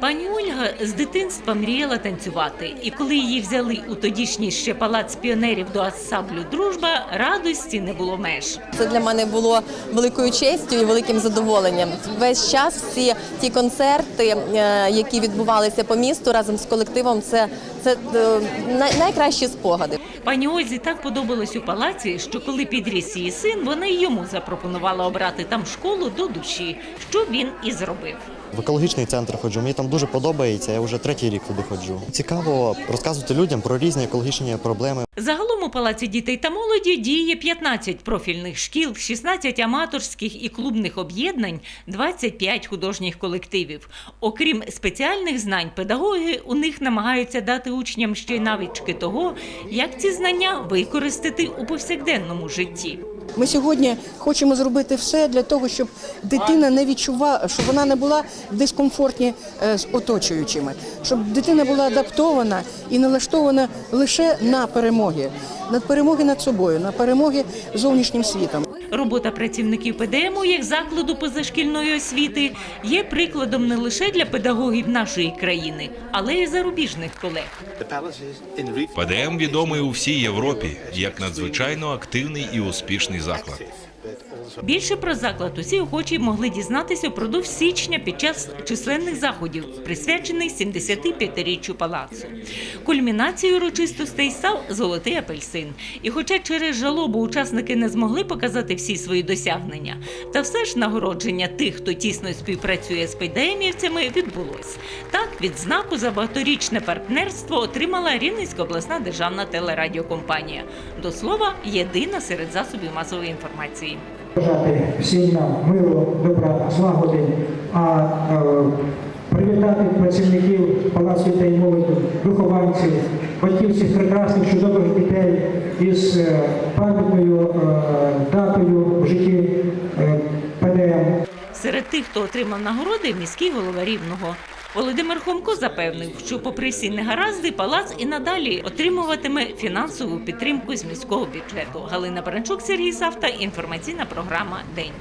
Пані Ольга з дитинства мріяла танцювати, і коли її взяли у тодішній ще палац піонерів до ансамблю Дружба, радості не було меж. Це для мене було великою честю і великим задоволенням. Весь час всі ті концерти, е, які відбувалися по місту разом з колективом, це, це е, найкращі спогади. Пані Ользі так подобалось у палаці, що коли підріс її син, вона й йому запропонувала обрати там школу до душі, що він і зробив. В екологічний центр ходжу. Мені там дуже подобається. Я вже третій рік туди ходжу. Цікаво розказувати людям про різні екологічні проблеми. Загалом у палаці дітей та молоді діє 15 профільних шкіл, 16 аматорських і клубних об'єднань, 25 художніх колективів. Окрім спеціальних знань, педагоги у них намагаються дати учням ще й навички того, як ці знання використати у повсякденному житті. Ми сьогодні хочемо зробити все для того, щоб дитина не відчувала, щоб вона не була дискомфортні е, з оточуючими, щоб дитина була адаптована і налаштована лише на перемоги, на перемоги над собою, на перемоги зовнішнім світом. Робота працівників ПДМу як закладу позашкільної освіти є прикладом не лише для педагогів нашої країни, але й зарубіжних колег. ПДМ відомий у всій Європі як надзвичайно активний і успішний заклад. Більше про заклад усі охочі могли дізнатися впродовж січня під час численних заходів, присвячених 75-річчю палацу. Кульмінацією урочистостей став золотий апельсин. І хоча через жалобу учасники не змогли показати всі свої досягнення, та все ж нагородження тих, хто тісно співпрацює з ПДМівцями, відбулось. Так, відзнаку за багаторічне партнерство отримала Рівненська обласна державна телерадіокомпанія. До слова, єдина серед засобів масової інформації. Бажати всім нам миру, добра, злагоди, а привітати працівників Палацу і молоді, вихованців, батьків цих прекрасних чудових дітей із е, пам'ятною е, датою в житті е, ПДМ. Серед тих, хто отримав нагороди, міський голова Рівного. Володимир Хомко запевнив, що попри всі негаразди, палац і надалі отримуватиме фінансову підтримку з міського бюджету. Галина Баранчук, Сергій Савта, інформаційна програма День.